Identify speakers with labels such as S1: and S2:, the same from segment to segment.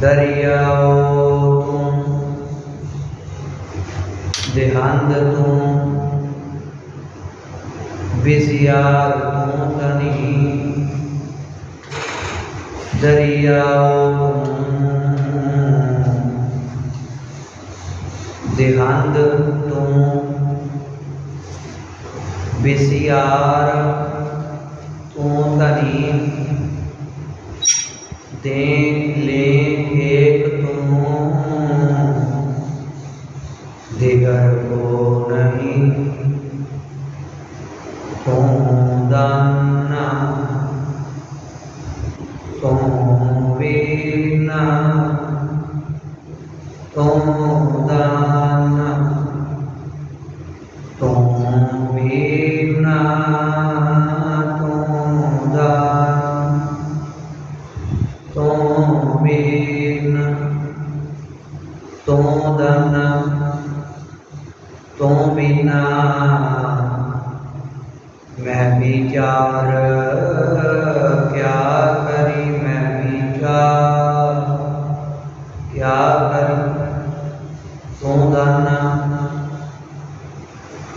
S1: ਦਰਿਆਓ ਤੂੰ ਦੇਹੰਦ ਤੂੰ ਵਿਸਿਆਰ ਤੂੰ ਤਨੀ। ਦਰਿਆਓ ਤੂੰ ਦੇਹੰਦ ਤੂੰ ਵਿਸਿਆਰ ਤੂੰ ਤਨੀ। ਦੇ ਲੈ ਏਕ ਤੂੰ। ਦਿਗਰ ਕੋ ਨਹੀਂ। ਤੂੰ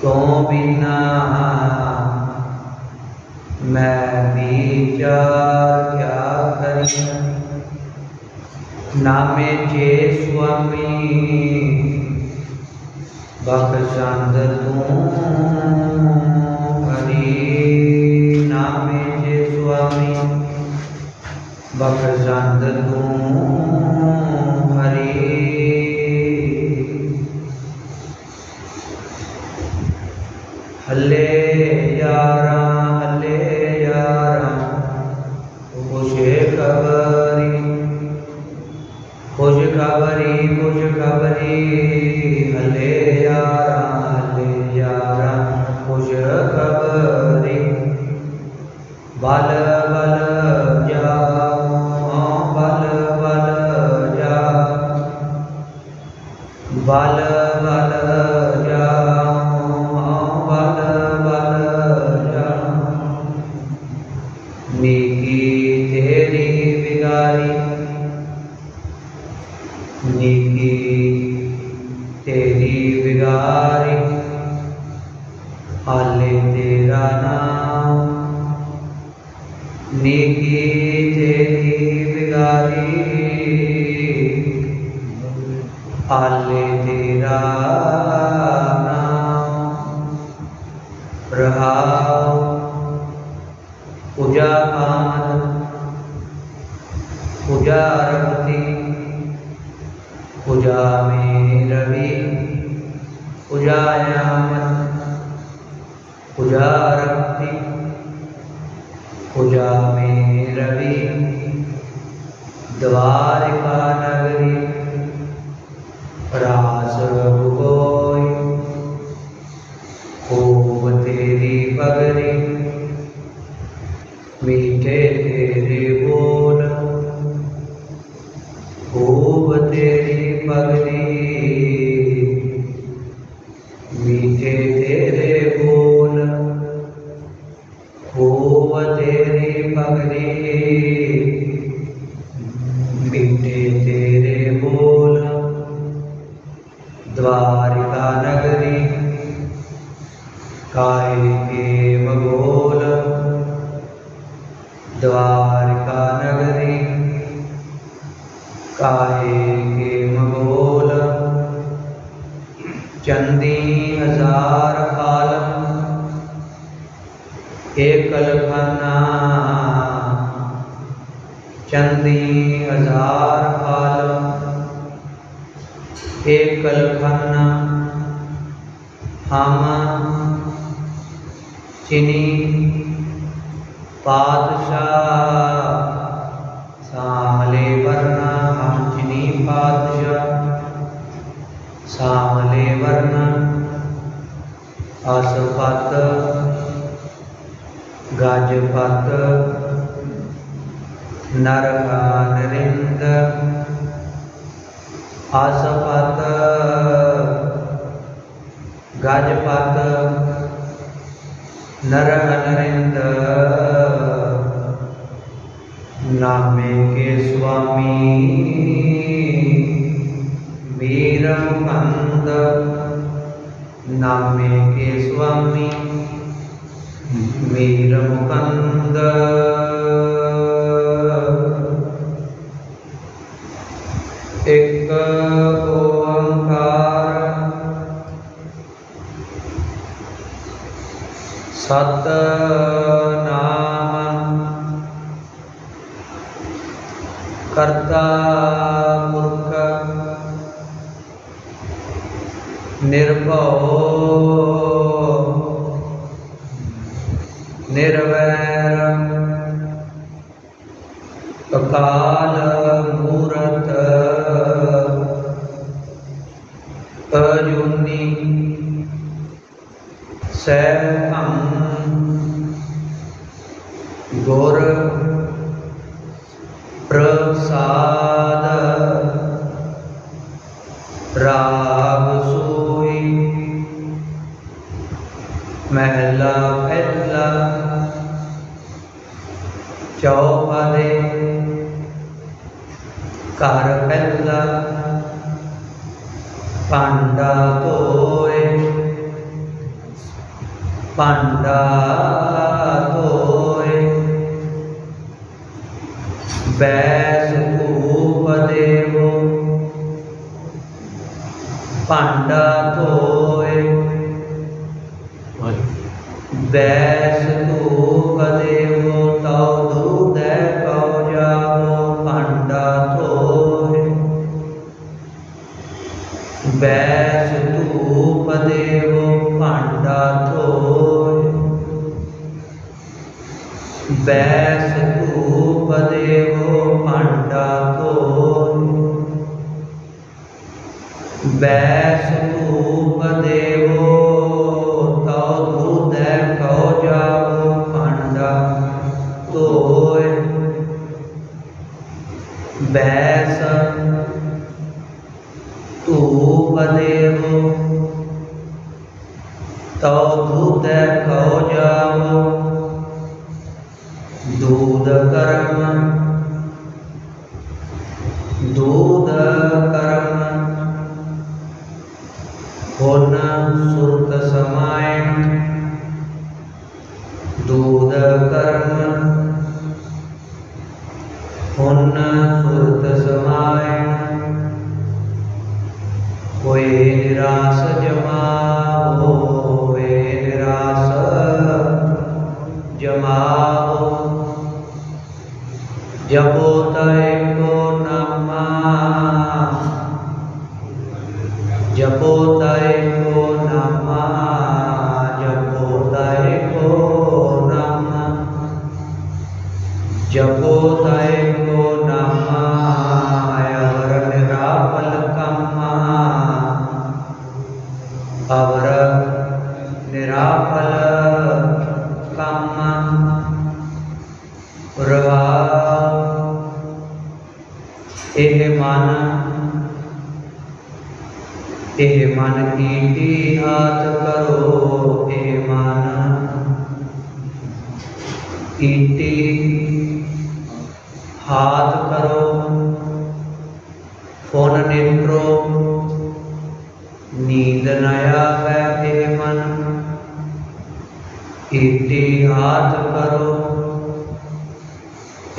S1: ਤੂੰ ਬਿਨਾ ਮੈਂ ਵਿਚਾਰ ਕਿਆ ਕਰੀ ਨਾਮੇ ਜੇ ਸੁਆਮੀ ਬਖਸ਼ੰਦ ਤੂੰ ਹਰੀ ਨਾਮੇ ਜੇ ਸੁਆਮੀ ਬਖਸ਼ੰਦ ਤੂੰ ਹਰੀ ਹੱਲੇ ਯਾਰਾਂ ਹੱਲੇ ਯਾਰਾਂ। ਖੁਸ਼ੇ ਖਬਰੀ ਖੁਸ਼ ਖਬਰੀ ਖੁਸ਼ ਖਬਰੀ। গায়ে আলে ਮੀਠੇ ਤੇਰੇ ਬੋਲ। ਖੂਬ ਤੇਰੀ ਪਗਰੀ ਕਲਖਾਨਾ ਚੰਦੀ ਹਜ਼ਾਰ ਆਲਮ ਏ ਕਲਖਾਨਾ ਹਾਮਾ ਚਿਨੀ ਪਾਦਸ਼ਾਹ ਸਾਹਲੇ ਵਰਨਾ ਹਮ ਚਿਨੀ ਪਾਦਸ਼ਾਹ ਸਾਹਲੇ ਵਰਨਾ ਅਸਪਤ ਗਾਜਪਤ ਨਰਗਾ ਨਰਿੰਦ ਆਸਪਤ ਗਜਪਤ ਨਰ ਨਰਿੰਦ। ਨਾਮੇ ਕੇ ਸੁਆਮੀ ਵੀਰ ਮੁਕੰਦ ਨਾਮੇ ਕੇ ਸੁਆਮੀ ਵੀਰ ਮੁਕੰਦ ਇੱਕ ਓੰਕਾਰ ਸਤ ਨਾਮ ਕਰਤਾ ਪੁਰਖ ਨਿਰਭਉ ਨਿਰਵੈਰ ਅਕਾਲ ਮੂਰਤ ਅਜੂਨੀ ਸੈਭੰ ਚੌਪਦੇ। ਘਰ ਪਹਿਲਾ ਪਾਂਡਾ ਤੋਏ ਪਾਂਡਾ ਧੋਏ। ਬੈਸ ਧੂਪ ਦੇਵੋ ਪਾਂਡਾ ਤੋਏ ਬੈਸ ਧੂਪ ਦੇਵੋ ਤਉ ਦੂਦੈ ਕਉ ਜਾਵੋ ਪਾਂਡਾ ਧੋਏ। ਬੈਸ ਧੂਪ ਦੇਵੋ ਭਾਂਡਾ ਧੋਏ। ਬੈਸ ਧੂਪ ਦੇਵੋ ਭਾਂਡਾ ਧੋਏ। ਬੈਸ ਧੂਪ Corona surta samai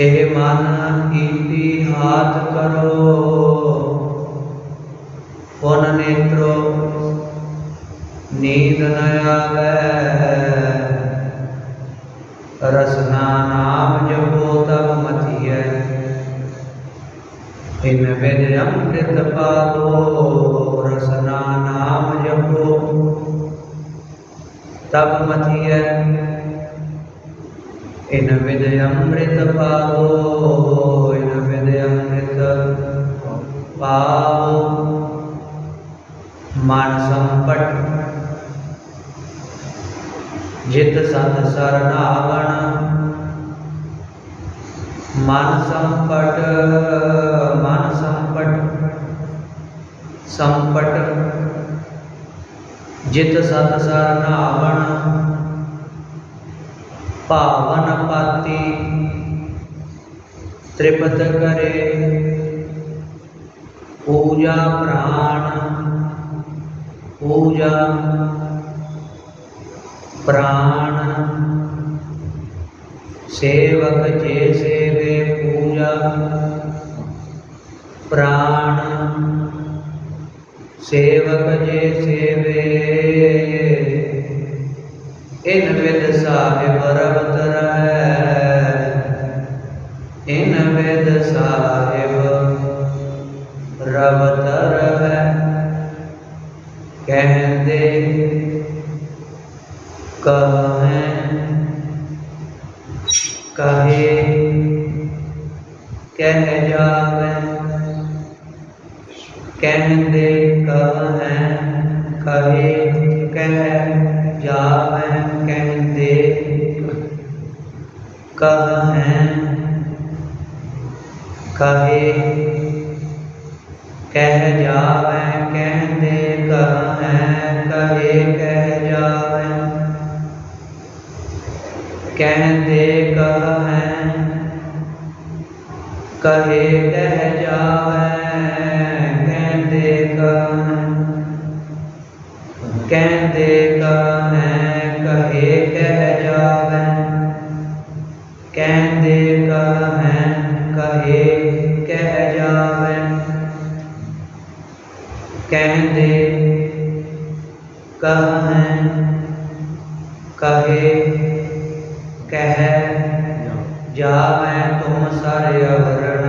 S1: ए मन इति हाथ करो। पुन नेत्रो, नींद न आवे। रसना नाम जपो तब मथिय हिम वेद अमृत पादो रसना नाम जपो। तब मथिय ਇਨ ਵਿਦ ਅੰਮ੍ਰਿਤ ਪਾਲੋ ਇਨ ਵਿਦ ਅੰਮ੍ਰਿਤ ਪਾਵੋ। ਮਨ ਸੰਪਟ, ਜਿਤ ਸਤ ਸਰਨਾਵਣ। ਮਨ ਸੰਪਟ ਮਨ ਸੰਪਟ ਸੰਪਟ। ਜਿਤ ਸਤ ਸਰਨਾਵਣ, ਭਾਵਨ ਪਾਤੀ ਤ੍ਰਿਪਤ ਕਰੇ। ਪੂਜਾ ਪ੍ਰਾਣ। ਪੂਜਾ ਪ੍ਰਾਣ। ਸੇਵਕ ਜੇ ਸੇਵੇ ਪੂਜਾ ਪ੍ਰਾਣ। ਸੇਵਕ ਜੇ ਸੇਵੇ। ਇਨ ਵਿਦ ਸਾਹਿਬ ਰਵਤ ਰਹਿ। ਕਹੇ। ਕਹਿ ਜਾਵੇ, ਕਹਿੰਦੇ ਕਹੈ ਕਹੇ, ਕਹਿ ਜਾਵੇ। ਕਹਿੰਦੇ ਕਹੈ ਕਹੇ, ਕਹਿ ਜਾਵੇ, ਕਹਿੰਦੇ ਕਹੈ ਕਹਿੰਦੇ ਕਹੈ ਕਹੇ, ਕਹਿ ਜਾਵੇ। ਕਹਿੰਦੇ ਕਹਿੰਦੇ ਕਹੈ ਕਹੇ ਕਹਿ ਜਾਵੇ ਤੁਮ ਸਰ ਅਵਰਣ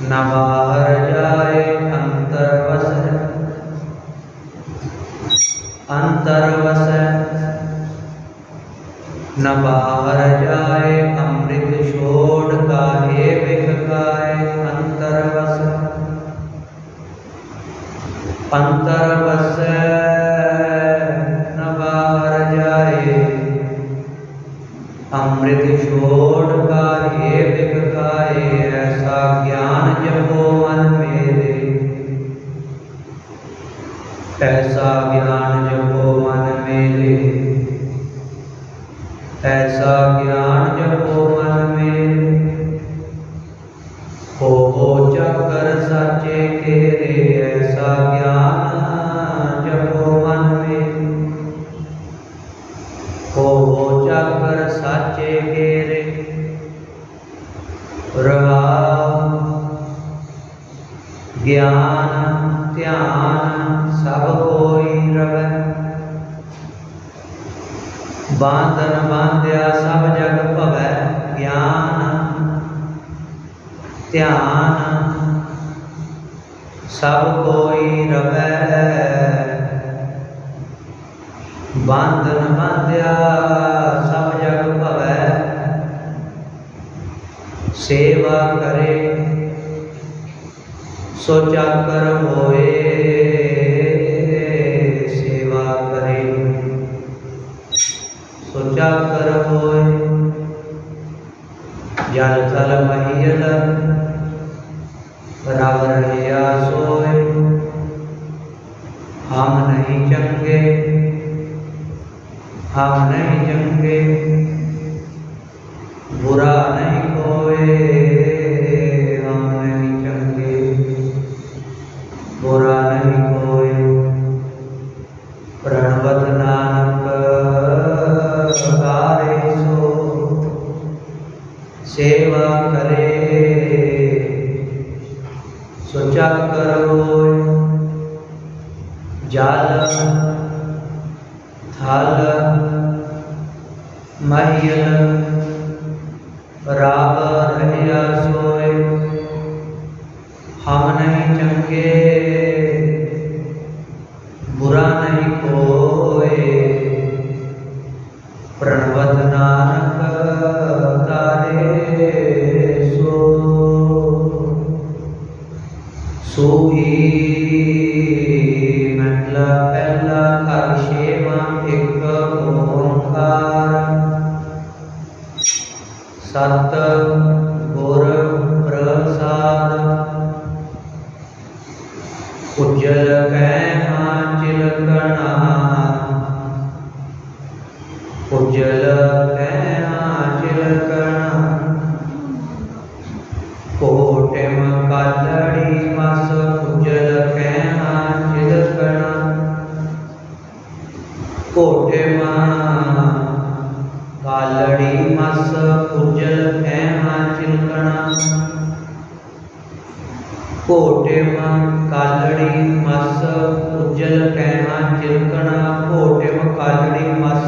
S1: ਨਾ ਜਾਏ ਅੰਤਰ ਵਸੈ ਅੰਤਰ ਵਸੈ ਨ ਜਾਏ ਅੰਮ੍ਰਿਤ ਛੋੜ ਕਾਹੇ ਵਿਖ ਕਾਏ ਅੰਤਰ ਵਸੈ ਅੰਤਰ ਵਸੈ ਬਾਂਧਨ ਬਾਂਧਿਆ ਸਭ ਜਗ ਭਵੈ। ਸੇਵਾ ਕਰੇ ਸੋ ਚਾਕਰ ਹੋਏ। ਨਹੀਂ ਚੰਗੇ ਹਮ ਨਹੀਂ ਚੰਗੇ So Sohi. ઉજ્જલ એમાં ચિલકણા કોટેમાં કાલડી મસ ઉજ્જલ એમાં ચિલકણા કોટેમાં કાલડી મસ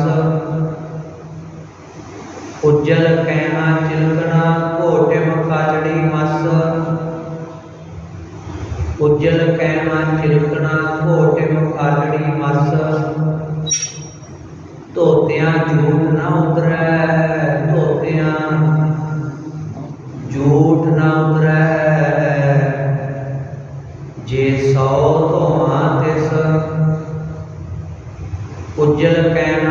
S1: ઉજ્જલ એમાં ચિલકણા કોટેમાં કાલડી મસ ઉજ્જલ એમાં ચિલકણા કોટેમાં Instagram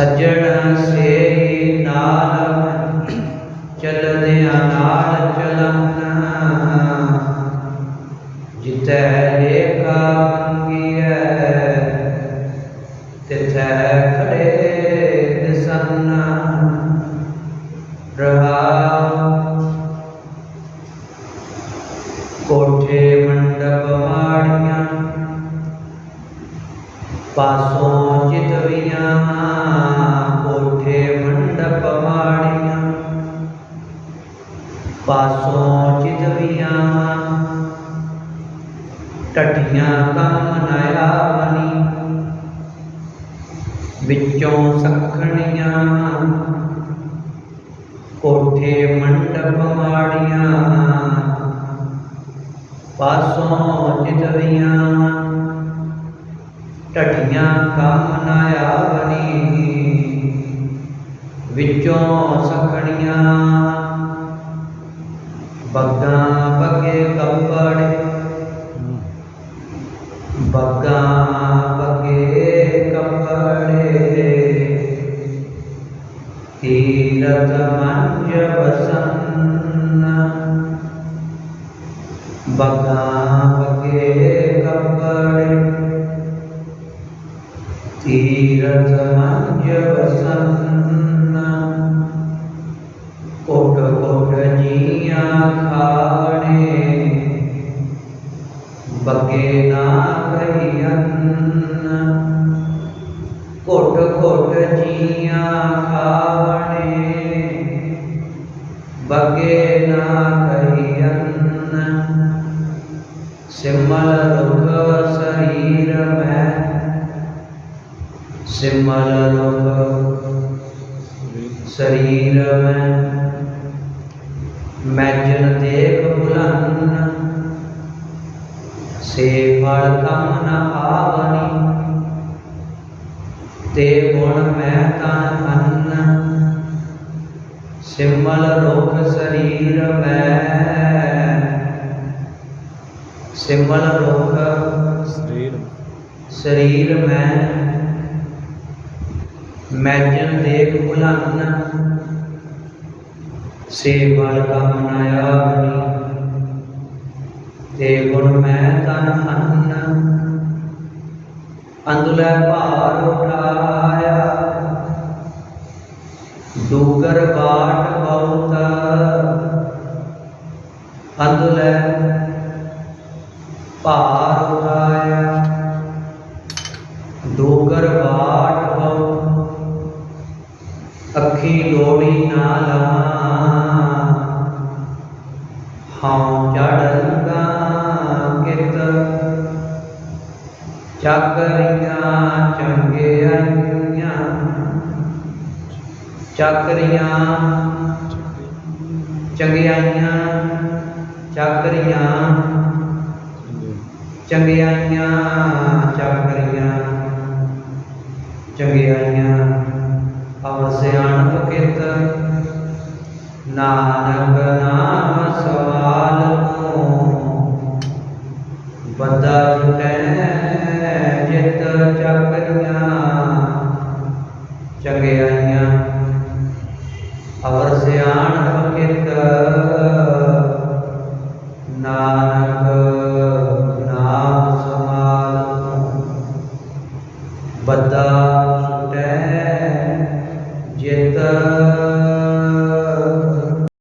S1: ਸੱਜਣ ਸੇ ਨਾਲ ਚਲਦਿਆਂ ਨਾਲ ਚਲਾਂ ਟਟੀਆਂ ਕੰਮ ਨਾਇਆ ਬਣੀ ਵਿੱਚੋਂ ਸਖਣੀਆਂ, ਕੋਠੇ ਮੰਡਪ ਮਾੜੀਆਂ, ਪਾਸੋਂ ਚਿਤਰੀਆਂ। ਟਟੀਆਂ ਕੰਮ ਨਾਇਆ ਬਣੀ ਵਿੱਚੋਂ ਸਖਣੀਆਂ। ਬੱਗਾ, ਬੱਗੇ, ਕੱਪੜੇ Vida Dharma ਸਰੀਰ ਮੈਂ ਮੈਂ ਜਨ ਦੇਖ ਬੁਲੰਨ ਸੇ ਫਲ ਕਮ ਨ ਆਵਨੀ ਤੇ ਗੁਣ ਮੈਂ ਤਨ ਅੰਨ ਸਿਮਲ ਰੋਗ ਸਰੀਰ ਮੈਂ। ਸਿਮਲ ਰੋਗ
S2: ਸਰੀਰ।
S1: ਸਰੀਰ ਮੈਂ ਮੈਜਨ ਦੇਖ ਭੁਲੰਨ ਸੇ ਬਲ ਕਮ ਨ ਆਵਨੀ ਤੇ ਗੁਣ ਮੈਂ ਤਨ ਅੰਨ ਅੰਦੁਲੇ ਭਾਰ ਉਠਾਇਆ। ਡੂਗਰ ਬਾਟ ਬਹੁਤ। ਅੰਦੁਲੈ ਭਾਰ ਲੋੜੀ ਨਾ ਲਵਾਂ। ਹਉ ਚੜ੍ਹਗਾ ਕਿਤ। ਚੱਕਰੀਆਂ ਚੰਗਿਆਈਆਂ ਚੱਕਰੀਆਂ ਚੰਗਿਆਈਆਂ। ਚੱਕਰੀਆਂ ਚੰਗਿਆਈਆਂ। ਚੱਕਰੀਆਂ ਚੰਗਿਆਈਆਂ। ਅਵ ਸਿਆਣਪ ਕਿਤ? ਨਾਨਕ ਨਾਮ ਸਵਾਲ